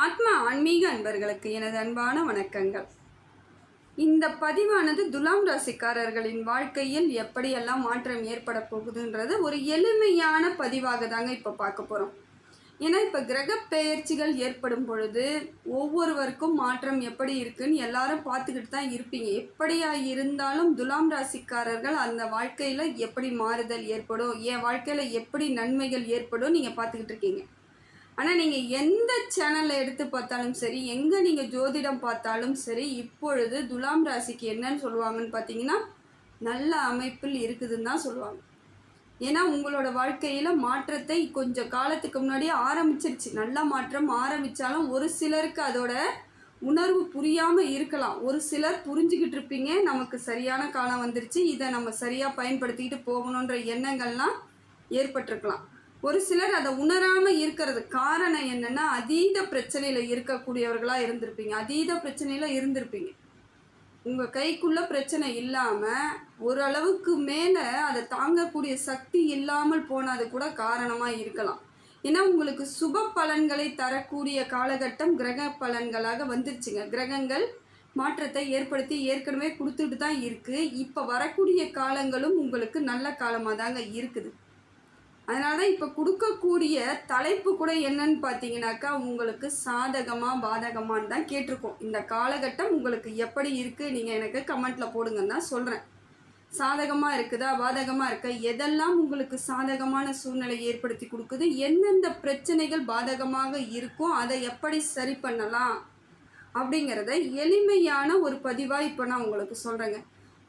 ஆத்ம ஆன்மீக அன்பர்களுக்கு எனது அன்பான வணக்கங்கள். இந்த பதிவானது துலாம் ராசிக்காரர்களின் வாழ்க்கையில் எப்படியெல்லாம் மாற்றம் ஏற்பட போகுதுன்றது ஒரு எளிமையான பதிவாக தாங்க இப்போ பார்க்க போகிறோம் ஏன்னா இப்போ கிரக பெயர்ச்சிகள் ஏற்படும் பொழுது ஒவ்வொருவருக்கும் மாற்றம் எப்படி இருக்குன்னு எல்லாரும் பார்த்துக்கிட்டு தான் இருப்பீங்க. எப்படியா இருந்தாலும் துலாம் ராசிக்காரர்கள் அந்த வாழ்க்கையில் எப்படி மாறுதல் ஏற்படும் என் வாழ்க்கையில் எப்படி நன்மைகள் ஏற்படும் நீங்கள் பார்த்துக்கிட்டு இருக்கீங்க. ஆனால் நீங்கள் எந்த சேனலை எடுத்து பார்த்தாலும் சரி எங்கே நீங்கள் ஜோதிடம் பார்த்தாலும் சரி இப்பொழுது துலாம் ராசிக்கு என்னன்னு சொல்லுவாங்கன்னு பார்த்தீங்கன்னா நல்ல அமைப்பில் இருக்குதுன்னு தான் சொல்லுவாங்க. ஏன்னா உங்களோட வாழ்க்கையில் மாற்றத்தை கொஞ்சம் காலத்துக்கு முன்னாடியே ஆரம்பிச்சிருச்சு. நல்ல மாற்றம் ஆரம்பித்தாலும் ஒரு சிலருக்கு அதோட உணர்வு புரியாமல் இருக்கலாம். ஒரு சிலர் புரிஞ்சுக்கிட்டு இருப்பீங்க நமக்கு சரியான காலம் வந்துருச்சு இதை நம்ம சரியாக பயன்படுத்திக்கிட்டு போகணுன்ற எண்ணங்கள்லாம் ஏற்பட்டிருக்கலாம். ஒரு சிலர் அதை உணராமல் இருக்கிறது. காரணம் என்னென்னா அதீத பிரச்சனையில் இருக்கக்கூடியவர்களாக இருந்திருப்பீங்க. அதீத பிரச்சனையில் இருந்திருப்பீங்க. உங்கள் கைக்குள்ள பிரச்சனை இல்லாமல் ஓரளவுக்கு மேலே அதை தாங்கக்கூடிய சக்தி இல்லாமல் போனது கூட காரணமாக இருக்கலாம். ஏன்னா உங்களுக்கு சுப பலன்களை தரக்கூடிய காலகட்டம் கிரக பலன்களாக வந்துருச்சுங்க. கிரகங்கள் மாற்றத்தை ஏற்படுத்தி ஏற்கனவே கொடுத்துட்டு தான் இருக்குது இப்போ வரக்கூடிய காலங்களும் உங்களுக்கு நல்ல காலமாக தாங்க இருக்குது. அதனால தான் இப்போ கொடுக்கக்கூடிய தலைப்பு கூட என்னன்னு பார்த்தீங்கன்னாக்கா உங்களுக்கு சாதகமாக பாதகமான்னு தான் கேட்டிருக்கோம். இந்த காலகட்டம் உங்களுக்கு எப்படி இருக்குது நீங்கள் எனக்கு கமெண்ட்டில் போடுங்கன்னு தான் சொல்கிறேன் சாதகமாக இருக்குதா பாதகமாக இருக்கா எதெல்லாம் உங்களுக்கு சாதகமான சூழ்நிலை ஏற்படுத்தி கொடுக்குது எந்தெந்த பிரச்சனைகள் பாதகமாக இருக்கும் அதை எப்படி சரி பண்ணலாம் அப்படிங்கிறத எளிமையான ஒரு பதிவாக இப்போ நான் உங்களுக்கு சொல்கிறேங்க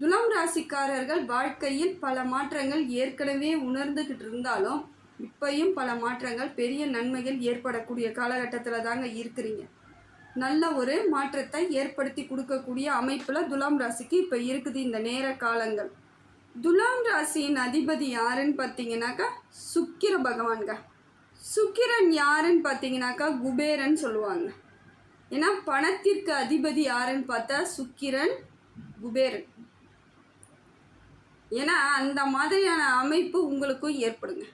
துலாம் ராசிக்காரர்கள் வாழ்க்கையில் பல மாற்றங்கள் ஏற்கனவே உணர்ந்துக்கிட்டு இருந்தாலும் இப்பையும் பல மாற்றங்கள் பெரிய நன்மைகள் ஏற்படக்கூடிய காலகட்டத்தில் தாங்க இருக்கிறீங்க. நல்ல ஒரு மாற்றத்தை ஏற்படுத்தி கொடுக்கக்கூடிய அமைப்பில் துலாம் ராசிக்கு இப்போ இருக்குது இந்த நேர காலங்கள். துலாம் ராசியின் அதிபதி யாருன்னு பார்த்தீங்கன்னாக்கா சுக்கிர பகவான்க. சுக்கிரன் யாருன்னு பார்த்தீங்கன்னாக்கா குபேரன் சொல்லுவாங்க. ஏன்னா பணத்திற்கு அதிபதி யாருன்னு பார்த்தா சுக்கிரன் குபேரன். ஏன்னா அந்த மாதிரியான அமைப்பு உங்களுக்கும் ஏற்படுங்க.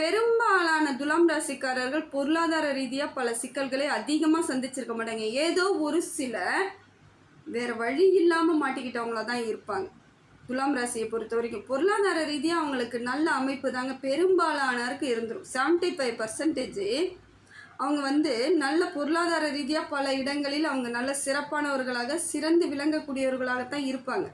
பெரும்பாலான துலாம் ராசிக்காரர்கள் பொருளாதார ரீதியாக பல சிக்கல்களை அதிகமாக சந்திச்சிருக்க மாட்டாங்க. ஏதோ ஒரு சில வேறு வழி இல்லாமல் மாட்டிக்கிட்டவங்கள தான் இருப்பாங்க. துலாம் ராசியை பொறுத்த வரைக்கும் பொருளாதார ரீதியாக அவங்களுக்கு நல்ல அமைப்பு தாங்க. பெரும்பாலானருக்கு இருந்துடும் செவன்ட்டி ஃபைவ் பர்சன்டேஜ் அவங்க வந்து நல்ல பொருளாதார ரீதியாக பல இடங்களில் அவங்க நல்ல சிறப்பானவர்களாக சிறந்து விளங்கக்கூடியவர்களாகத்தான் இருப்பாங்க.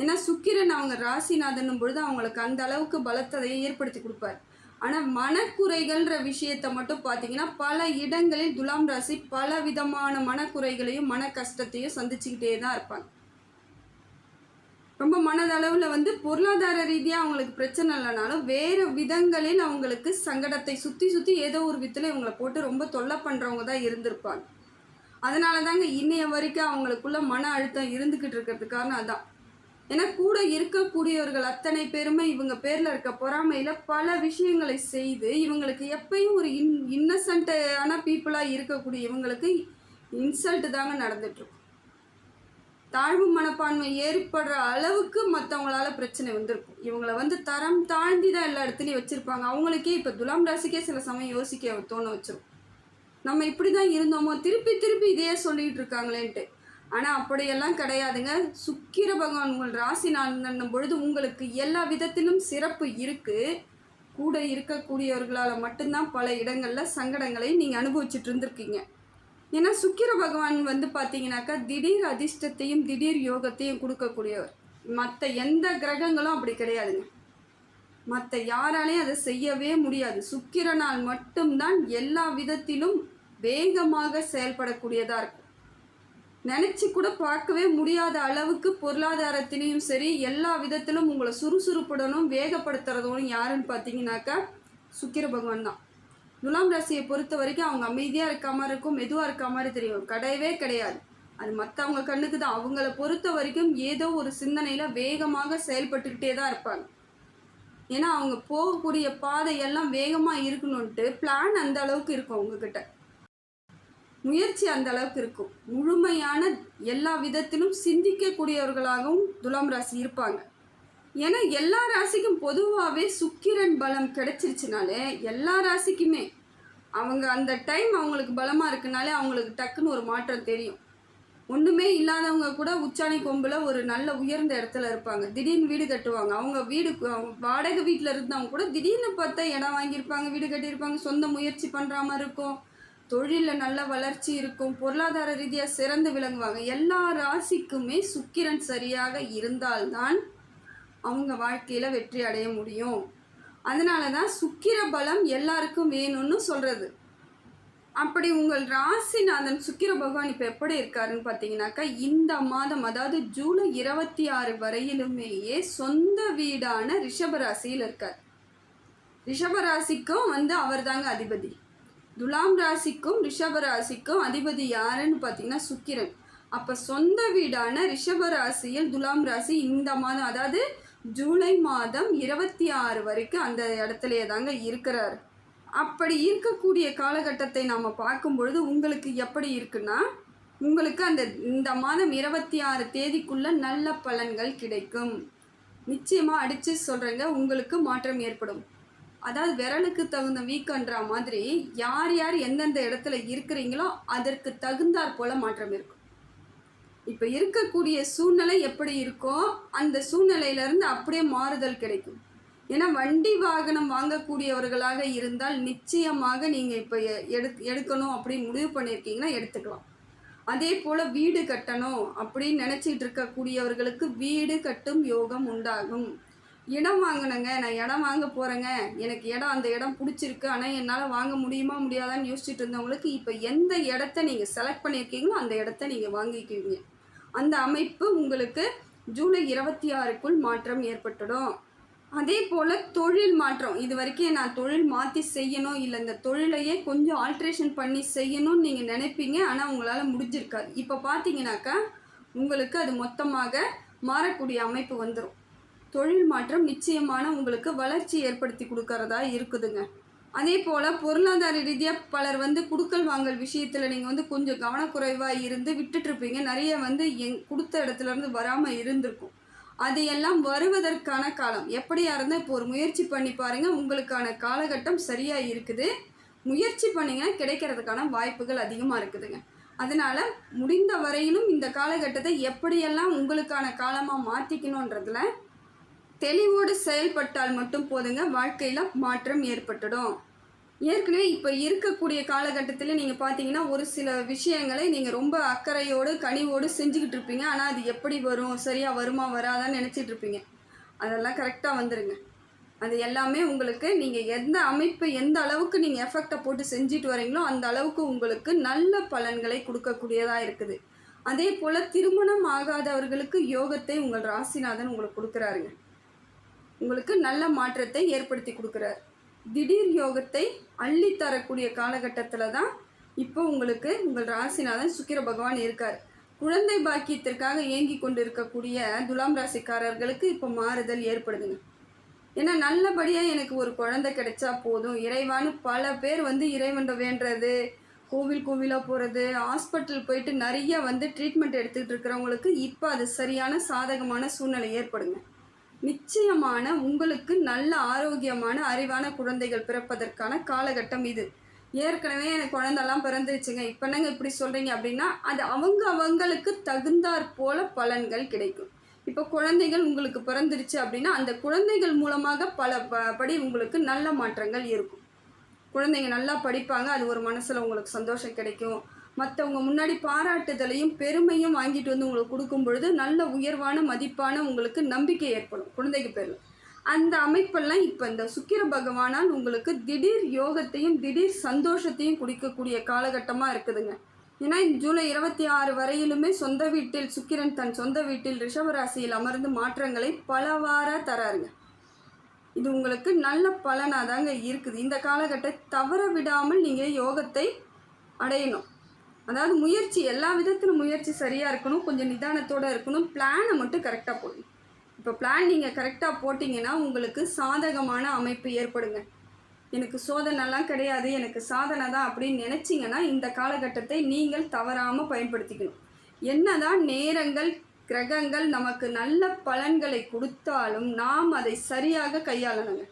ஏன்னா சுக்கிரன் அவங்க ராசிநாதனும் பொழுது அவங்களுக்கு அந்த அளவுக்கு பலத்ததையை ஏற்படுத்தி கொடுப்பார். ஆனால் மனக்குறைகள்ன்ற விஷயத்தை மட்டும் பார்த்தீங்கன்னா பல இடங்களில் துலாம் ராசி பல விதமான மனக்குறைகளையும் மன கஷ்டத்தையும் சந்திச்சுக்கிட்டே தான் இருப்பாங்க. ரொம்ப மனதளவில் வந்து பொருளாதார ரீதியாக அவங்களுக்கு பிரச்சனை இல்லைனாலும் வேறு விதங்களில் அவங்களுக்கு சங்கடத்தை சுற்றி சுற்றி ஏதோ ஒரு விதத்தில் இவங்களை போட்டு ரொம்ப தொல்லை பண்ணுறவங்க தான் இருந்திருப்பாங்க. அதனால தாங்க இன்னைய வரைக்கும் அவங்களுக்குள்ள மன அழுத்தம் இருந்துக்கிட்டு இருக்கிறதுக்கு காரணம் அதான். ஏன்னா கூட இருக்கக்கூடியவர்கள் அத்தனை பேருமே இவங்க பேரில் இருக்க பொறாமையில் பல விஷயங்களை செய்து இவங்களுக்கு எப்பயும் ஒரு இன் இன்னசென்ட்டான பீப்புளாக இருக்கக்கூடிய இவங்களுக்கு இன்சல்ட்டு தாங்க நடந்துட்டுருக்கும். தாழ்வு மனப்பான்மை ஏற்படுற அளவுக்கு மற்றவங்களால பிரச்சனை வந்திருக்கும். இவங்கள வந்து தரம் தாழ்ந்தி தான் எல்லா இடத்துலையும் வச்சுருப்பாங்க. அவங்களுக்கே இப்போ துலாம் ராசிக்கே சில சமயம் யோசிக்க தோண வச்சிரும். நம்ம இப்படி தான் இருந்தோமோ திருப்பி திருப்பி இதையே சொல்லிகிட்டு இருக்காங்களேன்ட்டு. ஆனால் அப்படியெல்லாம் கிடையாதுங்க. சுக்கிர பகவான் உங்கள் ராசி நான் பொழுது உங்களுக்கு எல்லா விதத்திலும் சிறப்பு இருக்குது கூட இருக்கக்கூடியவர்களால் மட்டும்தான் பல இடங்களில் சங்கடங்களை நீங்கள் அனுபவிச்சுட்டு இருந்திருக்கீங்க. ஏன்னா சுக்கிர பகவான் வந்து பார்த்தீங்கன்னாக்கா திடீர் அதிர்ஷ்டத்தையும் திடீர் யோகத்தையும் கொடுக்கக்கூடியவர். மற்ற எந்த கிரகங்களும் அப்படி கிடையாதுங்க. மற்ற யாராலையும் அதை செய்யவே முடியாது. சுக்கிரனால் மட்டும்தான் எல்லா விதத்திலும் வேகமாக செயல்படக்கூடியதாக இருக்கும். நினச்சி கூட பார்க்கவே முடியாத அளவுக்கு பொருளாதாரத்திலையும் சரி எல்லா விதத்திலும் உங்களை சுறுசுறுப்புடனும் வேகப்படுத்துறதும் யாருன்னு பார்த்தீங்கன்னாக்கா சுக்கிர பகவான் தான். துலாம் ராசியை பொறுத்த வரைக்கும் அவங்க அமைதியாக இருக்க மாதிரி இருக்கும் மெதுவாக இருக்க மாதிரி தெரியும். கிடையவே கிடையாது. அது மற்றவங்க கண்ணுக்கு தான். அவங்கள பொறுத்த வரைக்கும் ஏதோ ஒரு சிந்தனையில் வேகமாக செயல்பட்டுக்கிட்டே தான் இருப்பாங்க. ஏன்னா அவங்க போகக்கூடிய பாதையெல்லாம் வேகமாக இருக்கணுன்ட்டு பிளான் அந்த அளவுக்கு இருக்கும் அவங்கக்கிட்ட முயற்சி அந்த அளவுக்கு இருக்கும். முழுமையான எல்லா விதத்திலும் சிந்திக்கக்கூடியவர்களாகவும் துலாம் ராசி இருப்பாங்க. ஏன்னா எல்லா ராசிக்கும் பொதுவாகவே சுக்கிரன் பலம் கிடைச்சிருச்சுனாலே எல்லா ராசிக்குமே அவங்க அந்த டைம் அவங்களுக்கு பலமாக இருக்குனாலே அவங்களுக்கு டக்குன்னு ஒரு மாற்றம் தெரியும். ஒன்றுமே இல்லாதவங்க கூட உச்சாணி கொம்பில் ஒரு நல்ல உயர்ந்த இடத்துல இருப்பாங்க. திடீர்னு வீடு கட்டுவாங்க. அவங்க வீடு அவங்க வாடகை வீட்டில் இருந்தவங்க கூட திடீர்னு பார்த்தா இடம் வாங்கியிருப்பாங்க வீடு கட்டியிருப்பாங்க சொந்த முயற்சி பண்ணுற மாதிரி இருக்கும். தொழிலில் நல்ல வளர்ச்சி இருக்கும் பொருளாதார ரீதியாக சிறந்து விளங்குவாங்க. எல்லா ராசிக்குமே சுக்கிரன் சரியாக இருந்தால்தான் அவங்க வாழ்க்கையில் வெற்றி அடைய முடியும். அதனால தான் சுக்கிர பலம் எல்லாருக்கும் வேணும்னு சொல்கிறது அப்படி உங்கள் ராசிநாதன் சுக்கிர பகவான் இப்போ எப்படி இருக்காருன்னு பார்த்தீங்கன்னாக்கா இந்த மாதம் அதாவது ஜூலை இருபத்தி ஆறு வரையிலுமேயே சொந்த வீடான ரிஷபராசியில் இருக்கார். ரிஷபராசிக்கும் வந்து அவர் தாங்க அதிபதி. துலாம் ராசிக்கும் ரிஷபராசிக்கும் அதிபதி யாருன்னு பார்த்தீங்கன்னா சுக்கிரன். அப்போ சொந்த வீடான ரிஷபராசியில் துலாம் ராசி இந்த மாதம் அதாவது ஜூலை மாதம் இருபத்தி ஆறு வரைக்கும் அந்த இடத்துலையே தாங்க இருக்கிறார். அப்படி இருக்கக்கூடிய காலகட்டத்தை நாம் பார்க்கும் பொழுது உங்களுக்கு எப்படி இருக்குன்னா உங்களுக்கு அந்த இந்த மாதம் இருபத்தி ஆறு தேதிக்குள்ளே நல்ல பலன்கள் கிடைக்கும். நிச்சயமாக அடித்து சொல்கிறேங்க உங்களுக்கு மாற்றம் ஏற்படும். அதாவது விரலுக்கு தகுந்த வீக்கன்ற மாதிரி யார் யார் எந்தெந்த இடத்துல இருக்கிறீங்களோ அதற்கு தகுந்தாற் போல மாற்றம் இருக்கும். இப்போ இருக்கக்கூடிய சூழ்நிலை எப்படி இருக்கோ அந்த சூழ்நிலையிலேருந்து அப்படியே மாறுதல் கிடைக்கும். ஏன்னா வண்டி வாகனம் வாங்கக்கூடியவர்களாக இருந்தால் நிச்சயமாக நீங்கள் இப்போ எடு எடுக்கணும் அப்படின்னு முடிவு பண்ணியிருக்கீங்கன்னா எடுத்துக்கலாம். அதே போல் வீடு கட்டணும் அப்படின்னு நினச்சிட்டு இருக்கக்கூடியவர்களுக்கு வீடு கட்டும் யோகம் உண்டாகும். இடம் வாங்கினங்க. நான் இடம் வாங்க போகிறேங்க எனக்கு இடம் அந்த இடம் பிடிச்சிருக்கு. ஆனால் என்னால் வாங்க முடியுமா முடியாதான்னு யோசிச்சுட்டு இருந்தவங்களுக்கு இப்போ எந்த இடத்த நீங்கள் செலக்ட் பண்ணியிருக்கீங்களோ அந்த இடத்த நீங்கள் வாங்கிக்குவீங்க. அந்த அமைப்பு உங்களுக்கு ஜூலை இருபத்தி ஆறுக்குள் மாற்றம் ஏற்பட்டுடும். அதே போல் தொழில் மாற்றம். இது வரைக்கும் நான் தொழில் மாற்றி செய்யணும் இல்லை இந்த தொழிலையே கொஞ்சம் ஆல்ட்ரேஷன் பண்ணி செய்யணும்னு நீங்கள் நினைப்பீங்க. ஆனால் உங்களால் முடிஞ்சிருக்காது. இப்போ பார்த்தீங்கன்னாக்கா உங்களுக்கு அது மொத்தமாக மாறக்கூடிய அமைப்பு வந்துடும் தொழில் மாற்றம் நிச்சயமான உங்களுக்கு வளர்ச்சி ஏற்படுத்தி கொடுக்கறதா இருக்குதுங்க. அதே போல் பொருளாதார ரீதியாக பலர் வந்து குடுக்கல் வாங்கல் விஷயத்தில் நீங்கள் வந்து கொஞ்சம் கவனக்குறைவாக இருந்து விட்டுட்ருப்பீங்க நிறைய வந்து எங் கொடுத்த இடத்துல இருந்து வராமல் இருந்திருக்கும். அதையெல்லாம் வருவதற்கான காலம். எப்படியா இருந்தால் இப்போ ஒரு முயற்சி பண்ணி பாருங்கள் உங்களுக்கான காலகட்டம் சரியாக இருக்குது. முயற்சி பண்ணிங்கன்னா கிடைக்கிறதுக்கான வாய்ப்புகள் அதிகமாக இருக்குதுங்க. அதனால் முடிந்த வரையிலும் இந்த காலகட்டத்தை எப்படியெல்லாம் உங்களுக்கான காலமாக மாற்றிக்கணுன்றதில் தெளிவோடு செயல்பட்டால் மட்டும் போதுங்க. வாழ்க்கையில் மாற்றம் ஏற்பட்டுடும். ஏற்கனவே இப்போ இருக்கக்கூடிய காலகட்டத்தில் நீங்கள் பார்த்தீங்கன்னா ஒரு சில விஷயங்களை நீங்கள் ரொம்ப அக்கறையோடு கனிவோடு செஞ்சுக்கிட்டு இருப்பீங்க. ஆனால் அது எப்படி வரும்? சரியாக வருமா வராதான்னு நினச்சிட்டு இருப்பீங்க. அதெல்லாம் கரெக்டாக வந்துடுங்க அது எல்லாமே உங்களுக்கு நீங்கள் எந்த அமைப்பு எந்த அளவுக்கு நீங்கள் எஃபெக்டை போட்டு செஞ்சுட்டு வரீங்களோ அந்த அளவுக்கு உங்களுக்கு நல்ல பலன்களை கொடுக்கக்கூடியதாக இருக்குது. அதே போல் திருமணம் ஆகாதவர்களுக்கு யோகத்தை உங்கள் ராசிநாதன் உங்களுக்கு கொடுக்குறாருங்க. உங்களுக்கு நல்ல மாற்றத்தை ஏற்படுத்தி கொடுக்குறார். திடீர் யோகத்தை அள்ளி தரக்கூடிய காலகட்டத்தில் தான் இப்போ உங்களுக்கு உங்கள் ராசிநாதன் சுக்கிர பகவான் இருக்கார். குழந்தை பாக்கியத்திற்காக ஏங்கி கொண்டு இருக்கக்கூடிய துலாம் ராசிக்காரர்களுக்கு இப்போ மாறுதல் ஏற்படுதுங்க. ஏன்னா நல்லபடியாக எனக்கு ஒரு குழந்தை கிடைச்சா போதும். இறைவான்னு பல பேர் வந்து இறைவன்ட வேண்டுறது கோவில் கோவிலாக போகிறது ஹாஸ்பிட்டல் போயிட்டு நிறைய வந்து ட்ரீட்மெண்ட் எடுத்துக்கிட்டு இருக்கிறவங்களுக்கு இப்போ அது சரியான சாதகமான சூழ்நிலை ஏற்படுங்க. நிச்சயமான உங்களுக்கு நல்ல ஆரோக்கியமான அறிவான குழந்தைகள் பிறப்பதற்கான காலகட்டம் இது. ஏற்கனவே எனக்கு குழந்தெல்லாம் பிறந்துருச்சுங்க. இப்போ என்னங்க இப்படி சொல்கிறீங்க அப்படின்னா அது அவங்க அவங்களுக்கு தகுந்தாற் போல பலன்கள் கிடைக்கும். இப்போ குழந்தைகள் உங்களுக்கு பிறந்துருச்சு அப்படின்னா அந்த குழந்தைகள் மூலமாக பல ப படி உங்களுக்கு நல்ல மாற்றங்கள் இருக்கும். குழந்தைங்க நல்லா படிப்பாங்க அது ஒரு மனசில் உங்களுக்கு சந்தோஷம் கிடைக்கும். மற்றவங்க முன்னாடி பாராட்டுதலையும் பெருமையும் வாங்கிட்டு வந்து உங்களுக்கு கொடுக்கும் பொழுது நல்ல உயர்வான மதிப்பான உங்களுக்கு நம்பிக்கை ஏற்படும். குழந்தைக்கு பேரில். அந்த அமைப்பெல்லாம் இப்போ இந்த சுக்கிர பகவானால் உங்களுக்கு திடீர் யோகத்தையும் திடீர் சந்தோஷத்தையும் குடிக்கக்கூடிய காலகட்டமாக இருக்குதுங்க. ஏன்னா ஜூலை இருபத்தி ஆறு வரையிலுமே சொந்த வீட்டில் சுக்கிரன் தன் சொந்த வீட்டில் ரிஷபராசியில் அமர்ந்து மாற்றங்களை பலவாறாக தராருங்க. இது உங்களுக்கு நல்ல பலனாக தாங்க இருக்குது. இந்த காலகட்டத்தை தவற விடாமல் நீங்கள் யோகத்தை அடையணும். அதாவது முயற்சி எல்லா விதத்திலும் முயற்சி சரியாக இருக்கணும் கொஞ்சம் நிதானத்தோடு இருக்கணும் பிளானை மட்டும் கரெக்டாக போடணும். இப்போ பிளான் நீங்கள் கரெக்டாக போட்டிங்கன்னா உங்களுக்கு சாதகமான அமைப்பு ஏற்படுங்க. எனக்கு சோதனைலாம் கிடையாது எனக்கு சாதனை தான் அப்படின்னு நினச்சிங்கன்னா இந்த காலகட்டத்தை நீங்கள் தவறாமல் பயன்படுத்திக்கணும். என்னதான் நேரங்கள் கிரகங்கள் நமக்கு நல்ல பலன்களை கொடுத்தாலும் நாம் அதை சரியாக கையாளணுங்க.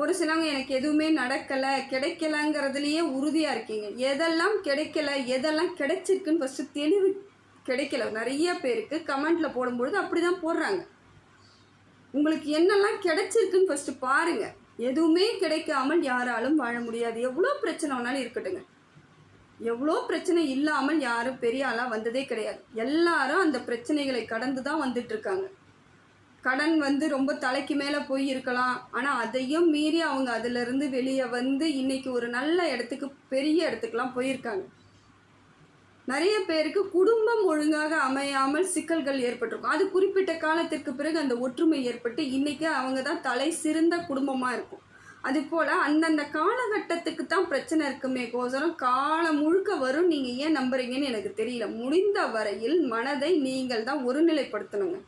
ஒரு சிலவங்க எனக்கு எதுவுமே நடக்கலை கிடைக்கலங்கிறதுலையே உறுதியாக இருக்கீங்க. எதெல்லாம் கிடைக்கல எதெல்லாம் கிடைச்சிருக்குன்னு ஃபஸ்ட்டு தெளிவு கிடைக்கல. நிறைய பேருக்கு கமெண்ட்டில் போடும்பொழுது அப்படி தான் போடுறாங்க. உங்களுக்கு என்னெல்லாம் கிடைச்சிருக்குன்னு ஃபஸ்ட்டு பாருங்கள் எதுவுமே கிடைக்காமல் யாராலும் வாழ முடியாது. எவ்வளோ பிரச்சனை வேணாலும் இருக்கட்டுங்க. எவ்வளோ பிரச்சனை இல்லாமல் யாரும் பெரிய ஆளாக வந்ததே கிடையாது. எல்லாரும் அந்த பிரச்சனைகளை கடந்து தான் வந்துட்டு இருக்காங்க. கடன் வந்து ரொம்ப தலைக்கு மேலே போய் இருக்கலாம். ஆனால் அதையும் மீறி அவங்க அதிலிருந்து வெளியே வந்து இன்னைக்கு ஒரு நல்ல இடத்துக்கு பெரிய இடத்துக்குலாம் போயிருக்காங்க. நிறைய பேருக்கு குடும்பம் ஒழுங்காக அமையாமல் சிக்கல்கள் ஏற்பட்டிருக்கும். அது குறிப்பிட்ட காலத்திற்கு பிறகு அந்த ஒற்றுமை ஏற்பட்டு இன்னைக்கு அவங்க தான் தலை சிறந்த குடும்பமாக இருக்கும். அது போல் அந்தந்த காலகட்டத்துக்கு தான் பிரச்சனை இருக்குமே கோசரம் காலம் முழுக்க வரும். நீங்கள் ஏன் நம்புறீங்கன்னு எனக்கு தெரியல. முடிந்த வரையில் மனதை நீங்கள் தான் ஒருநிலைப்படுத்தணுங்க.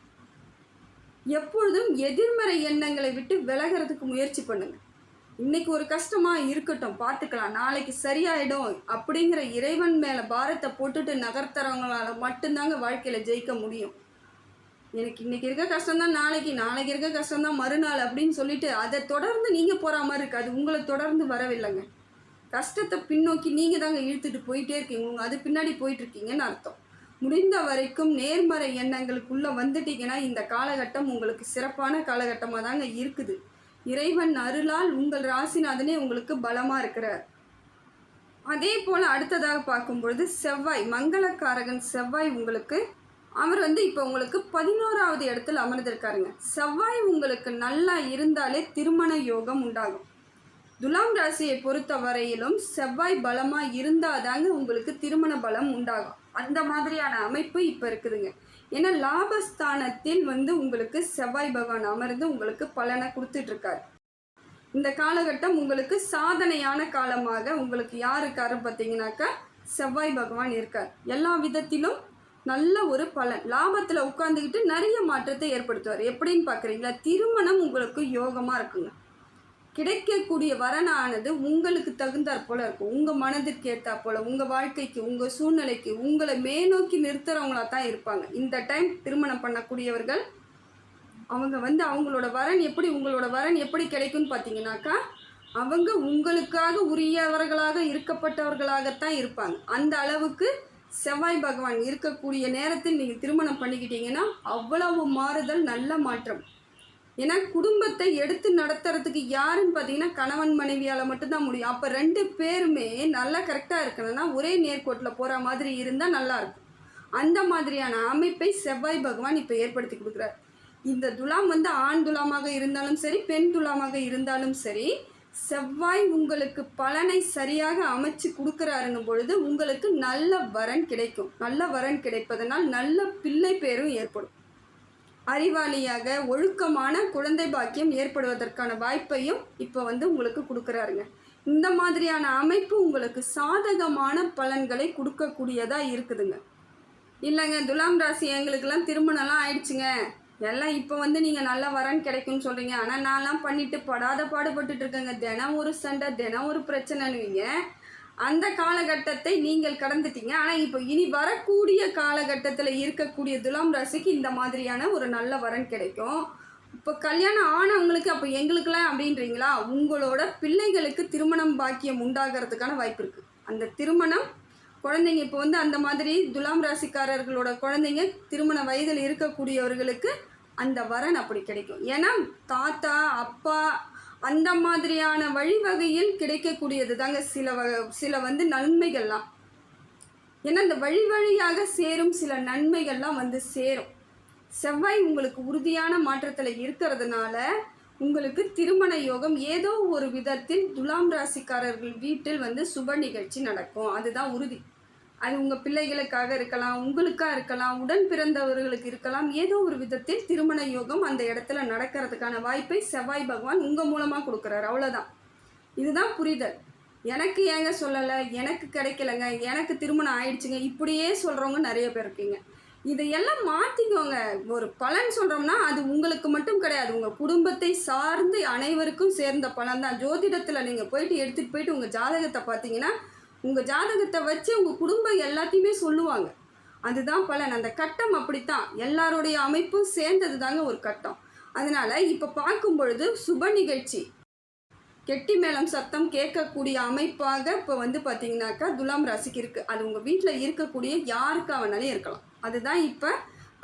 எப்பொழுதும் எதிர்மறை எண்ணங்களை விட்டு விலகிறதுக்கு முயற்சி பண்ணுங்கள் இன்னைக்கு ஒரு கஷ்டமாக இருக்கட்டும் பார்த்துக்கலாம். நாளைக்கு சரியாயிடும் அப்படிங்கிற இறைவன் மேலே பாரத்தை போட்டுட்டு நகர்த்துறவங்களால மட்டும்தாங்க வாழ்க்கையில் ஜெயிக்க முடியும். எனக்கு இன்னைக்கு இருக்க கஷ்டம் தான் நாளைக்கு நாளைக்கு இருக்க கஷ்டம் தான் மறுநாள் அப்படின்னு சொல்லிட்டு அதை தொடர்ந்து நீங்கள் போகிற மாதிரி இருக்காது அது உங்களை தொடர்ந்து வரவில்லைங்க. கஷ்டத்தை பின்னோக்கி நீங்கள் தாங்க இழுத்துட்டு போயிட்டே இருக்கீங்க. உங்கள் அது பின்னாடி போயிட்டுருக்கீங்கன்னு அர்த்தம். முடிந்த வரைக்கும் நேர்மறை எண்ணங்களுக்குள்ளே வந்துட்டீங்கன்னா இந்த காலகட்டம் உங்களுக்கு சிறப்பான காலகட்டமாக தாங்க இருக்குது. இறைவன் அருளால் உங்கள் ராசிநாதனே உங்களுக்கு பலமாக இருக்கிறார். அதே போல் அடுத்ததாக பார்க்கும்பொழுது செவ்வாய் மங்களக்காரகன் செவ்வாய் உங்களுக்கு அவர் வந்து இப்போ உங்களுக்கு பதினோராவது இடத்துல அமர்ந்திருக்காருங்க. செவ்வாய் உங்களுக்கு நல்லா இருந்தாலே திருமண யோகம் உண்டாகும். துலாம் ராசியை பொறுத்த வரையிலும் செவ்வாய் பலமாக இருந்தாதாங்க உங்களுக்கு திருமண பலம் உண்டாகும். அந்த மாதிரியான அமைப்பு இப்போ இருக்குதுங்க. ஏன்னா லாபஸ்தானத்தில் வந்து உங்களுக்கு செவ்வாய் பகவான் அமர்ந்து உங்களுக்கு பலனை கொடுத்துட்ருக்காரு. இந்த காலகட்டம் உங்களுக்கு சாதனையான காலமாக உங்களுக்கு யார் இருக்காரு பார்த்தீங்கன்னாக்கா செவ்வாய் பகவான் இருக்கார். எல்லா விதத்திலும் நல்ல ஒரு பலன். லாபத்தில் உட்காந்துக்கிட்டு நிறைய மாற்றத்தை ஏற்படுத்துவார். எப்படின்னு பார்க்குறீங்களா திருமணம் உங்களுக்கு யோகமாக இருக்குங்க. கிடைக்கக்கூடிய வரனானது உங்களுக்கு தகுந்தாற் போல இருக்கும். உங்கள் மனதிற்கு ஏற்றா போல உங்கள் வாழ்க்கைக்கு உங்கள் சூழ்நிலைக்கு உங்களை மேநோக்கி நிறுத்துறவங்களா தான் இருப்பாங்க. இந்த டைம் திருமணம் பண்ணக்கூடியவர்கள் அவங்க வந்து அவங்களோட வரன் எப்படி உங்களோட வரன் எப்படி கிடைக்கும்னு பார்த்தீங்கன்னாக்கா அவங்க உங்களுக்காக உரியவர்களாக இருக்கப்பட்டவர்களாகத்தான் இருப்பாங்க. அந்த அளவுக்கு செவ்வாய் பகவான் இருக்கக்கூடிய நேரத்தில் நீங்கள் திருமணம் பண்ணிக்கிட்டீங்கன்னா அவ்வளவு மாறுதல் நல்ல மாற்றம். ஏன்னா குடும்பத்தை எடுத்து நடத்துறதுக்கு யாருன்னு பார்த்தீங்கன்னா கணவன் மனைவியால் மட்டும்தான் முடியும். அப்போ ரெண்டு பேருமே நல்லா கரெக்டாக இருக்கணும்னா ஒரே நேர்கோட்டில் போகிற மாதிரி இருந்தால் நல்லாயிருக்கும் அந்த மாதிரியான அமைப்பை செவ்வாய் பகவான் இப்போ ஏற்படுத்தி கொடுக்குறார். இந்த துலாம் வந்து ஆண் துலாமாக இருந்தாலும் சரி பெண் துலாமாக இருந்தாலும் சரி செவ்வாய் உங்களுக்கு பலனை சரியாக அமைச்சு கொடுக்குறாருன்னும் பொழுது உங்களுக்கு நல்ல வரன் கிடைக்கும். நல்ல வரன் கிடைப்பதனால் நல்ல பிள்ளை பேரும் ஏற்படும். அறிவாளியாக ஒழுக்கமான குழந்தை பாக்கியம் ஏற்படுவதற்கான வாய்ப்பையும் இப்போ வந்து உங்களுக்கு கொடுக்குறாருங்க. இந்த மாதிரியான அமைப்பு உங்களுக்கு சாதகமான பலன்களை கொடுக்கக்கூடியதாக இருக்குதுங்க. இல்லைங்க துலாம் ராசி எங்களுக்கெல்லாம் திருமணம்லாம் ஆயிடுச்சுங்க. எல்லாம் இப்போ வந்து நீங்கள் நல்ல வரன் கிடைக்கும்னு சொல்கிறீங்க ஆனால் நான்லாம் பண்ணிட்டு படாத பாடுபட்டுட்டு இருக்கேங்க. தினம் ஒரு சண்டை தினம் ஒரு பிரச்சனைன்னுவீங்க அந்த காலகட்டத்தை நீங்கள் கடந்துட்டீங்க. ஆனால் இப்போ இனி வரக்கூடிய காலகட்டத்தில் இருக்கக்கூடிய துலாம் ராசிக்கு இந்த மாதிரியான ஒரு நல்ல வரன் கிடைக்கும். இப்போ கல்யாணம் ஆனவங்களுக்கு அப்போ எங்களுக்கெல்லாம் அப்படின்றீங்களா? உங்களோட பிள்ளைகளுக்கு திருமணம் பாக்கியம் உண்டாகிறதுக்கான வாய்ப்பு இருக்குது அந்த திருமணம் குழந்தைங்க இப்போ வந்து அந்த மாதிரி துலாம் ராசிக்காரர்களோட குழந்தைங்க திருமண வயதில் இருக்கக்கூடியவர்களுக்கு அந்த வரன் அப்படி கிடைக்கும். ஏன்னா தாத்தா அப்பா அந்த மாதிரியான வழிவகையில் கிடைக்கக்கூடியது தாங்க. சில வ சில வந்து நன்மைகள்லாம். ஏன்னா இந்த வழி வழியாக சேரும் சில நன்மைகள்லாம் வந்து சேரும். செவ்வாய் உங்களுக்கு உறுதியான மாற்றத்தில் இருக்கிறதுனால உங்களுக்கு திருமண யோகம் ஏதோ ஒரு விதத்தில் துலாம் ராசிக்காரர்கள் வீட்டில் வந்து சுப நிகழ்ச்சி நடக்கும். அதுதான் உறுதி. அது உங்கள் பிள்ளைகளுக்காக இருக்கலாம் உங்களுக்காக இருக்கலாம் உடன் பிறந்தவர்களுக்கு இருக்கலாம் ஏதோ ஒரு விதத்தில் திருமண யோகம் அந்த இடத்துல நடக்கிறதுக்கான வாய்ப்பை செவ்வாய் பகவான் உங்கள் மூலமாக கொடுக்குறாரு. அவ்வளோதான் இதுதான் புரிதல். எனக்கு ஏங்க சொல்லலை? எனக்கு கிடைக்கலங்க. எனக்கு திருமணம் ஆயிடுச்சுங்க. இப்படியே சொல்கிறவங்க நிறைய பேர் இருக்கீங்க. இதையெல்லாம் மாற்றிக்கோங்க ஒரு பலன் சொல்கிறோம்னா அது உங்களுக்கு மட்டும் கிடையாது. உங்கள் குடும்பத்தை சார்ந்து அனைவருக்கும் சேர்ந்த பலன் தான். ஜோதிடத்தில் நீங்கள் போயிட்டு எடுத்துகிட்டு போயிட்டு உங்கள் ஜாதகத்தை பார்த்தீங்கன்னா உங்கள் ஜாதகத்தை வச்சு உங்கள் குடும்பம் எல்லாத்தையுமே சொல்லுவாங்க. அதுதான் பலன். அந்த கட்டம் அப்படித்தான். எல்லாருடைய அமைப்பும் சேர்ந்தது தாங்க ஒரு கட்டம். அதனால் இப்போ பார்க்கும் பொழுது சுப நிகழ்ச்சி. கெட்டி மேளம் சத்தம் கேட்கக்கூடிய அமைப்பாக இப்போ வந்து பார்த்தீங்கன்னாக்கா துலாம் ராசிக்கு இருக்குது அது உங்கள் வீட்டில் இருக்கக்கூடிய யாருக்கு வேணாலும் இருக்கலாம். அதுதான் இப்போ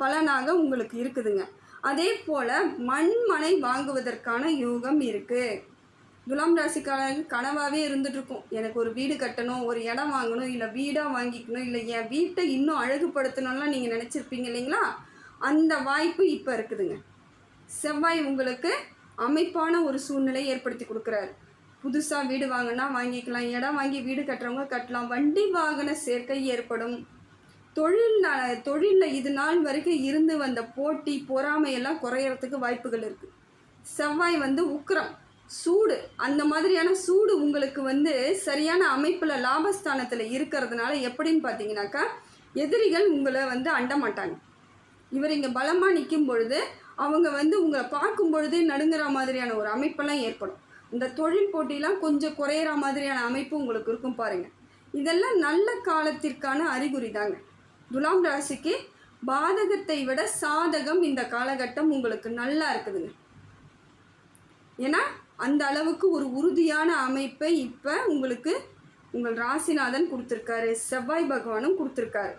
பலனாக உங்களுக்கு இருக்குதுங்க. அதே போல் மண்மனை வாங்குவதற்கான யோகம் இருக்குது துலாம் ராசிக்காரங்க கனவாகவே இருந்துட்டுருக்கும். எனக்கு ஒரு வீடு கட்டணும் ஒரு இடம் வாங்கணும் இல்லை வீடாக வாங்கிக்கணும் இல்லை என் வீட்டை இன்னும் அழகுபடுத்தணும்லாம் நீங்கள் நினச்சிருப்பீங்க இல்லைங்களா? அந்த வாய்ப்பு இப்போ இருக்குதுங்க. செவ்வாய் உங்களுக்கு அமைப்பான ஒரு சூழ்நிலை ஏற்படுத்தி கொடுக்குறாரு. புதுசாக வீடு வாங்கினா வாங்கிக்கலாம் இடம் வாங்கி வீடு கட்டுறவங்க கட்டலாம். வண்டி வாகன சேர்க்கை ஏற்படும். தொழில் தொழிலில் இது நாள் வரைக்கும் இருந்து வந்த போட்டி பொறாமையெல்லாம் குறையறதுக்கு வாய்ப்புகள் இருக்குது செவ்வாய் வந்து உக்கிரம் சூடு. அந்த மாதிரியான சூடு உங்களுக்கு வந்து சரியான அமைப்பில் லாபஸ்தானத்தில் இருக்கிறதுனால எப்படின்னு பார்த்தீங்கன்னாக்கா எதிரிகள் உங்களை வந்து அண்ட மாட்டாங்க. இவர் இங்கே பலமாக நிற்கும் பொழுது அவங்க வந்து உங்களை பார்க்கும் பொழுது நடுங்குற மாதிரியான ஒரு அமைப்பெல்லாம் ஏற்படும். இந்த தொழில் போட்டிலாம் கொஞ்சம் குறையிற மாதிரியான அமைப்பு உங்களுக்கு இருக்கும் பாருங்கள் இதெல்லாம் நல்ல காலத்திற்கான அறிகுறி தாங்க. துலாம் ராசிக்கு பாதகத்தை விட சாதகம் இந்த காலகட்டம் உங்களுக்கு நல்லா இருக்குதுங்க. ஏன்னா அந்த அளவுக்கு ஒரு உறுதியான அமைப்பை இப்போ உங்களுக்கு உங்கள் ராசிநாதன் கொடுத்துருக்காரு. செவ்வாய் பகவானும் கொடுத்துருக்காரு.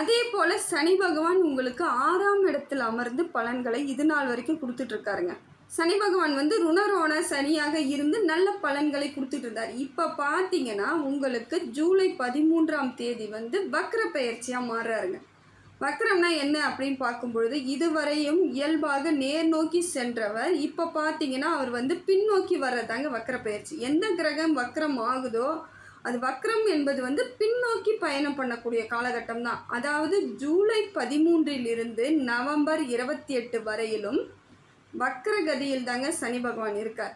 அதே போல் சனி பகவான் உங்களுக்கு ஆறாம் இடத்தில் அமர்ந்து பலன்களை இது நாள் வரைக்கும் கொடுத்துட்ருக்காருங்க. சனி பகவான் வந்து ருணரோண சனியாக இருந்து நல்ல பலன்களை கொடுத்துட்டு இருந்தார் இப்போ பார்த்தீங்கன்னா உங்களுக்கு ஜூலை பதிமூன்றாம் தேதி வந்து வக்ர பெயர்ச்சியாக மாறுறாருங்க. வக்ரம்னா என்ன அப்படின்னு பார்க்கும்பொழுது இதுவரையும் இயல்பாக நேர் நோக்கி சென்றவர். இப்போ பார்த்தீங்கன்னா அவர் வந்து பின்னோக்கி வர்றதாங்க வக்ர பயிற்சி. எந்த கிரகம் வக்ரம் ஆகுதோ அது வக்ரம் என்பது வந்து பின்னோக்கி பயணம் பண்ணக்கூடிய காலகட்டம் தான் அதாவது ஜூலை பதிமூன்றிலிருந்து நவம்பர் இருபத்தி எட்டு வரையிலும் வக்ர கதியில் தாங்க சனி பகவான் இருக்கார்.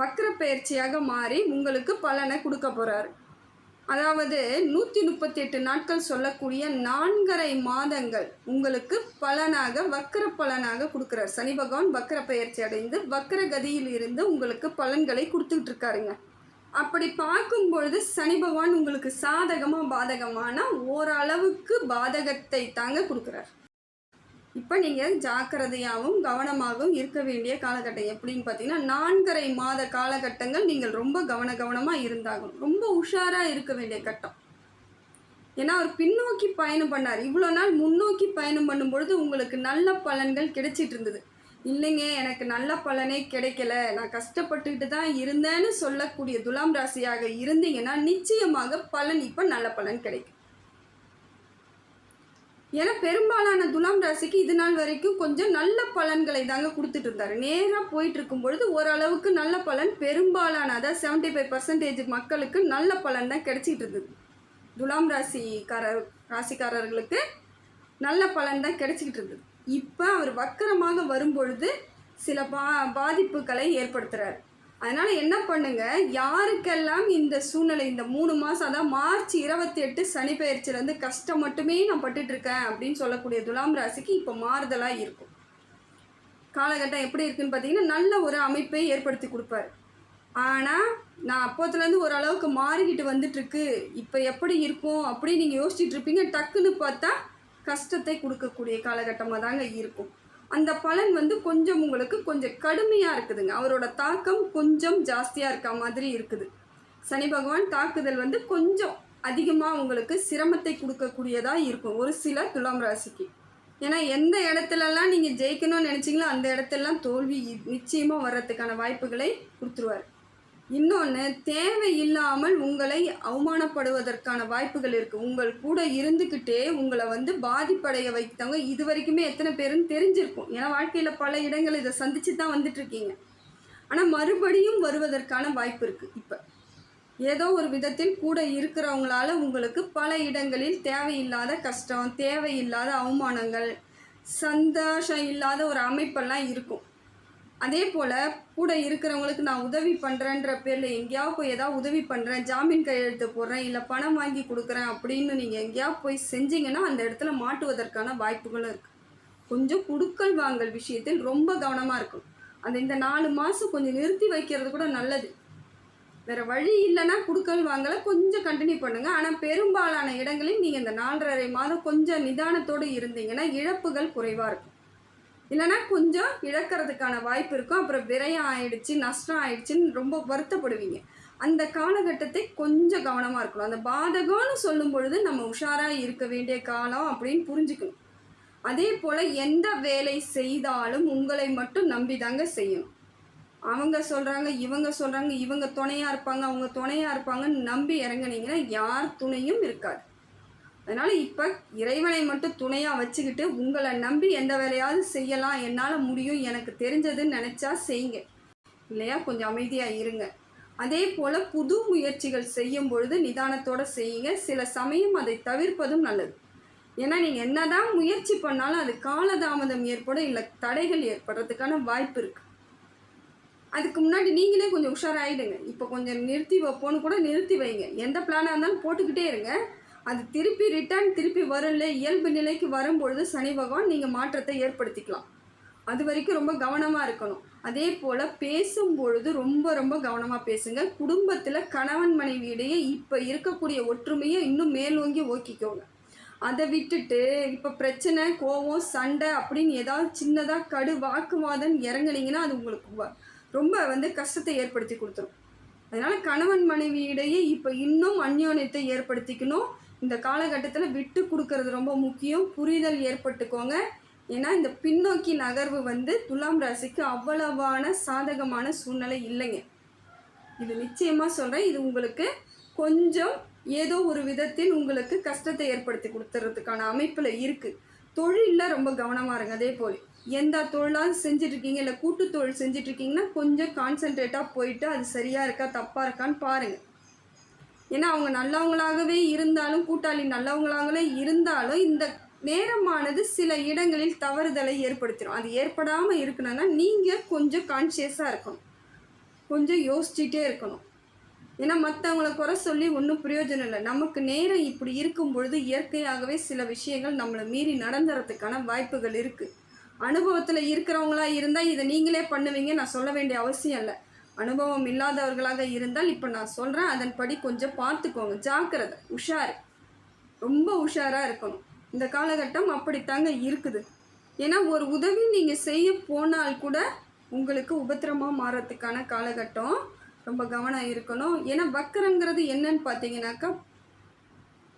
வக்ர பயிற்சியாக மாறி உங்களுக்கு பலனை கொடுக்க போகிறாரு அதாவது நூற்றி முப்பத்தி எட்டு நாட்கள் சொல்லக்கூடிய நான்கரை மாதங்கள் உங்களுக்கு பலனாக வக்கர பலனாக கொடுக்குறார். சனி பகவான் வக்கர பயிற்சி அடைந்து வக்கர கதியில் இருந்து உங்களுக்கு பலன்களை கொடுத்துக்கிட்டு இருக்காருங்க அப்படி பார்க்கும் பொழுது சனி பகவான் உங்களுக்கு சாதகமாக பாதகமான ஓரளவுக்கு பாதகத்தை தாங்க கொடுக்குறார். இப்போ நீங்கள் ஜாக்கிரதையாகவும் கவனமாகவும் இருக்க வேண்டிய காலகட்டம் எப்படின்னு பார்த்தீங்கன்னா நான்கரை மாத காலகட்டங்கள் நீங்கள் ரொம்ப கவன கவனமாக இருந்தாகும் ரொம்ப உஷாராக இருக்க வேண்டிய கட்டம். ஏன்னா அவர் பின்னோக்கி பயணம் பண்ணார். இவ்வளோ நாள் முன்னோக்கி பயணம் பண்ணும்பொழுது உங்களுக்கு நல்ல பலன்கள் கிடைச்சிட்டு இருந்தது. இல்லைங்க எனக்கு நல்ல பலனே கிடைக்கல. நான் கஷ்டப்பட்டுக்கிட்டு தான் இருந்தேன்னு சொல்லக்கூடிய துலாம் ராசியாக இருந்தீங்கன்னா நிச்சயமாக பலன் இப்போ நல்ல பலன் கிடைக்கும். ஏன்னா பெரும்பாலான துலாம் ராசிக்கு இது நாள் வரைக்கும் கொஞ்சம் நல்ல பலன்களை தாங்க கொடுத்துட்டு இருந்தாரு நேராக போயிட்டு இருக்கும் பொழுது ஓரளவுக்கு நல்ல பலன் பெரும்பாலான அதாவது செவன்டி ஃபைவ் பர்சன்டேஜ் மக்களுக்கு நல்ல பலன் தான் கிடைச்சிட்டு இருந்தது துலாம் ராசிக்காரர் ராசிக்காரர்களுக்கு நல்ல பலன் தான் கிடைச்சிக்கிட்டு இருந்தது இப்போ அவர் வக்கரமாக வரும்பொழுது சில பா பாதிப்புகளை ஏற்படுத்துகிறார் அதனால் என்ன பண்ணுங்கள் யாருக்கெல்லாம் இந்த சூழ்நிலை இந்த மூணு மாதம் அதான் மார்ச் இருபத்தி எட்டு சனி பயிற்சியிலேருந்து கஷ்டம் மட்டுமே நான் பட்டுட்ருக்கேன் அப்படின்னு சொல்லக்கூடிய துலாம் ராசிக்கு இப்போ மாறுதலாக இருக்கும். காலகட்டம் எப்படி இருக்குன்னு பார்த்தீங்கன்னா நல்ல ஒரு அமைப்பை ஏற்படுத்தி கொடுப்பாரு. ஆனால் நான் அப்போத்துலேருந்து ஓரளவுக்கு மாறிக்கிட்டு வந்துட்டுருக்கு இப்போ எப்படி இருக்கும் அப்படின்னு நீங்கள் யோசிச்சுட்டு இருப்பீங்க. டக்குன்னு பார்த்தா கஷ்டத்தை கொடுக்கக்கூடிய காலகட்டமாக தாங்க இருக்கும். அந்த பலன் வந்து கொஞ்சம் உங்களுக்கு கொஞ்சம் கடுமையாக இருக்குதுங்க. அவரோட தாக்கம் கொஞ்சம் ஜாஸ்தியாக இருக்க மாதிரி இருக்குது. சனி பகவான் தாக்குதல் வந்து கொஞ்சம் அதிகமாக உங்களுக்கு சிரமத்தை கொடுக்கக்கூடியதாக இருக்கும். ஒரு சில துலாம் ராசிக்கு. ஏன்னா எந்த இடத்துலலாம் நீங்கள் ஜெயிக்கணும்னு நினச்சிங்களோ அந்த இடத்துலலாம் தோல்வி நிச்சயமாக வர்றதுக்கான வாய்ப்புகளை கொடுத்துருவார். இன்னொன்று தேவையில்லாமல் உங்களை அவமானப்படுவதற்கான வாய்ப்புகள் இருக்குது உங்கள் கூட இருந்துக்கிட்டே உங்களை வந்து பாதிப்படைய வைத்தவங்க இது வரைக்குமே எத்தனை பேருன்னு தெரிஞ்சிருக்கும். ஏன்னா வாழ்க்கையில் பல இடங்கள் இதை சந்திச்சு தான் வந்துட்டுருக்கீங்க. ஆனால் மறுபடியும் வருவதற்கான வாய்ப்பு இருக்குது இப்போ ஏதோ ஒரு விதத்தில் கூட இருக்கிறவங்களால உங்களுக்கு பல இடங்களில் தேவையில்லாத கஷ்டம் தேவையில்லாத அவமானங்கள் சந்தோஷம் இல்லாத ஒரு அமைப்பெல்லாம் இருக்கும். அதே போல் கூட இருக்கிறவங்களுக்கு நான் உதவி பண்ணுறேன்ற பேரில் எங்கேயாவது போய் ஏதாவது உதவி பண்ணுறேன் ஜாமீன் கையெழுத்து போடுறேன் இல்லை பணம் வாங்கி கொடுக்குறேன் அப்படின்னு நீங்கள் எங்கேயாவது போய் செஞ்சீங்கன்னா அந்த இடத்துல மாட்டுவதற்கான வாய்ப்புகளும் இருக்குது கொஞ்சம் குடுக்கல் வாங்கல் விஷயத்தில் ரொம்ப கவனமாக இருக்கும் அந்த இந்த நாலு மாதம் கொஞ்சம் நிறுத்தி வைக்கிறது கூட நல்லது. வேறு வழி இல்லைன்னா குடுக்கல் வாங்கலை கொஞ்சம் கண்டினியூ பண்ணுங்கள் ஆனால் பெரும்பாலான இடங்களில் நீங்கள் இந்த நாலரை மாதம் கொஞ்சம் நிதானத்தோடு இருந்தீங்கன்னா இழப்புகள் குறைவாக இருக்கும். இல்லைன்னா கொஞ்சம் இழக்கிறதுக்கான வாய்ப்பு இருக்கும். அப்புறம் விரயம் ஆயிடுச்சு நஷ்டம் ஆயிடுச்சுன்னு ரொம்ப வருத்தப்படுவீங்க. அந்த காலகட்டத்தை கொஞ்சம் கவனமாக இருக்கணும். அந்த பாதகம்னு சொல்லும் பொழுது நம்ம உஷாராக இருக்க வேண்டிய காலம் அப்படின்னு புரிஞ்சுக்கணும். அதே போல் எந்த வேலை செய்தாலும் உங்களை மட்டும் நம்பி தாங்க செய்யணும் அவங்க சொல்கிறாங்க இவங்க சொல்கிறாங்க இவங்க துணையாக இருப்பாங்க அவங்க துணையாக இருப்பாங்கன்னு நம்பி இறங்குனீங்கன்னா யார் துணையும் இருக்காது. அதனால் இப்போ இறைவனை மட்டும் துணையாக வச்சுக்கிட்டு உங்களை நம்பி எந்த வேலையாவது செய்யலாம் என்னால் முடியும் எனக்கு தெரிஞ்சதுன்னு நினச்சா செய்யுங்க. இல்லையா? கொஞ்சம் அமைதியாக இருங்க. அதே போல் புது முயற்சிகள் செய்யும் பொழுது நிதானத்தோடு செய்யுங்க. சில சமயம் அதை தவிர்ப்பதும் நல்லது. ஏன்னா நீங்கள் என்னதான் முயற்சி பண்ணாலும் அது காலதாமதம் ஏற்பட இல்லை தடைகள் ஏற்படுறதுக்கான வாய்ப்பு இருக்குது அதுக்கு முன்னாடி நீங்களே கொஞ்சம் உஷாராயிடுங்க. இப்போ கொஞ்சம் நிறுத்தி வைப்போன்னு கூட நிறுத்தி வைங்க. எந்த பிளானாக இருந்தாலும் போட்டுக்கிட்டே இருங்க. அது திருப்பி ரிட்டர்ன் திருப்பி வரல இயல்பு நிலைக்கு வரும்பொழுது சனி பகவான் நீங்கள் மாற்றத்தை ஏற்படுத்திக்கலாம். அது வரைக்கும் ரொம்ப கவனமாக இருக்கணும். அதே போல் பேசும் பொழுது ரொம்ப ரொம்ப கவனமாக பேசுங்க. குடும்பத்தில் கணவன் மனைவி இடையே இப்போ இருக்கக்கூடிய ஒற்றுமையை இன்னும் மேலோங்கி ஓக்கிக்கோங்க. அதை விட்டுட்டு இப்போ பிரச்சனை கோவம் சண்டை அப்படின்னு ஏதாவது சின்னதாக கடு வாக்குவாதம் இறங்குனீங்கன்னா அது உங்களுக்கு ரொம்ப வந்து கஷ்டத்தை ஏற்படுத்தி கொடுத்துரும். அதனால் கணவன் மனைவி இடையே இப்போ இன்னும் அந்யோன்யத்தை ஏற்படுத்திக்கணும். இந்த காலகட்டத்தில் விட்டு கொடுக்கறது ரொம்ப முக்கியம். புரிதல் ஏற்பட்டுக்கோங்க. ஏன்னா இந்த பின்னோக்கி நகர்வு வந்து துலாம் ராசிக்கு அவ்வளவான சாதகமான சூழ்நிலை இல்லைங்க. இது நிச்சயமாக சொல்கிறேன் இது உங்களுக்கு கொஞ்சம் ஏதோ ஒரு விதத்தில் உங்களுக்கு கஷ்டத்தை ஏற்படுத்தி கொடுத்துறதுக்கான அமைப்பில் இருக்குது தொழிலில் ரொம்ப கவனமாக இருங்க. அதே போல் எந்த தொழிலாக செஞ்சிட்ருக்கீங்க இல்லை கூட்டு தொழில் செஞ்சிட்ருக்கீங்கன்னா கொஞ்சம் கான்சென்ட்ரேட்டாக போயிட்டு அது சரியாக இருக்கா தப்பாக இருக்கான்னு பாருங்கள் ஏன்னா அவங்க நல்லவங்களாகவே இருந்தாலும் கூட்டாளி நல்லவங்களாகவே இருந்தாலும் இந்த நேரமானது சில இடங்களில் தவறுதலை ஏற்படுத்திடும் அது ஏற்படாமல் இருக்கணும்னா நீங்கள் கொஞ்சம் கான்ஷியஸாக இருக்கணும். கொஞ்சம் யோசிச்சுட்டே இருக்கணும். ஏன்னா மற்றவங்கள குறை சொல்லி ஒன்றும் பிரயோஜனம் இல்லை. நமக்கு நேரம் இப்படி இருக்கும் பொழுது இயற்கையாகவே சில விஷயங்கள் நம்மளை மீறி நடந்துறதுக்கான வாய்ப்புகள் இருக்குது அனுபவத்தில் இருக்கிறவங்களா இருந்தால் இதை நீங்களே பண்ணுவீங்க நான் சொல்ல வேண்டிய அவசியம் இல்லை. அனுபவம் இல்லாதவர்களாக இருந்தால் இப்போ நான் சொல்கிறேன் அதன்படி கொஞ்சம் பார்த்துக்கோங்க. ஜாக்கிரதை உஷார். ரொம்ப உஷாராக இருக்கணும். இந்த காலகட்டம் அப்படித்தாங்க இருக்குது. ஏன்னா ஒரு உதவி நீங்கள் செய்ய போனால் கூட உங்களுக்கு உபத்திரமாக மாறத்துக்கான காலகட்டம். ரொம்ப கவனம் இருக்கணும். ஏன்னா வக்கரங்கிறது என்னன்னு பார்த்தீங்கன்னாக்கா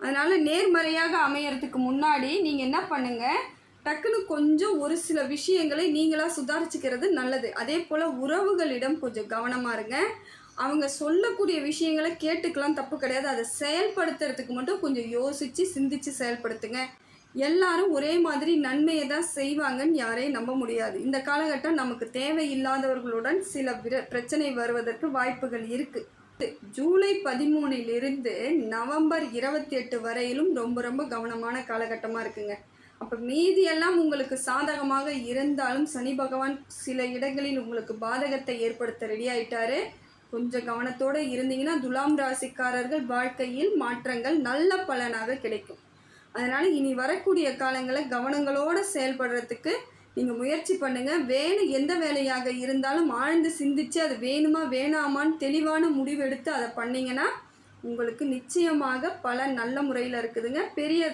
அதனால் நேர்மறையாக அமையறதுக்கு முன்னாடி நீங்கள் என்ன பண்ணுங்கள் டக்குன்னு கொஞ்சம் ஒரு சில விஷயங்களை நீங்களாக சுதாரிச்சுக்கிறது நல்லது. அதே போல் உறவுகளிடம் கொஞ்சம் கவனமாக இருங்க. அவங்க சொல்லக்கூடிய விஷயங்களை கேட்டுக்கலாம் தப்பு கிடையாது. அதை செயல்படுத்துறதுக்கு மட்டும் கொஞ்சம் யோசித்து சிந்தித்து செயல்படுத்துங்க. எல்லாரும் ஒரே மாதிரி நன்மையை தான் செய்வாங்கன்னு யாரையும் நம்ப முடியாது. இந்த காலகட்டம் நமக்கு தேவையில்லாதவர்களுடன் சில பிரச்சனை வருவதற்கு வாய்ப்புகள் இருக்குது ஜூலை பதிமூணிலிருந்து நவம்பர் இருபத்தி எட்டு வரையிலும் ரொம்ப ரொம்ப கவனமான காலகட்டமாக இருக்குங்க. அப்போ மீதியெல்லாம் உங்களுக்கு சாதகமாக இருந்தாலும் சனி பகவான் சில இடங்களில் உங்களுக்கு பாதகத்தை ஏற்படுத்த ரெடி ஆயிட்டாரு. கொஞ்சம் கவனத்தோடு இருந்தீங்கன்னா துலாம் ராசிக்காரர்கள் வாழ்க்கையில் மாற்றங்கள் நல்ல பலனாக கிடைக்கும். அதனால் இனி வரக்கூடிய காலங்களில் கவனங்களோடு செயல்படுறதுக்கு நீங்கள் முயற்சி பண்ணுங்கள் வேலை எந்த வேலையாக இருந்தாலும் ஆழ்ந்து சிந்திச்சு அது வேணுமா வேணாமான்னு தெளிவான முடிவெடுத்து அதை பண்ணிங்கன்னா உங்களுக்கு நிச்சயமாக பல நல்ல முறையில் இருக்குதுங்க. பெரிய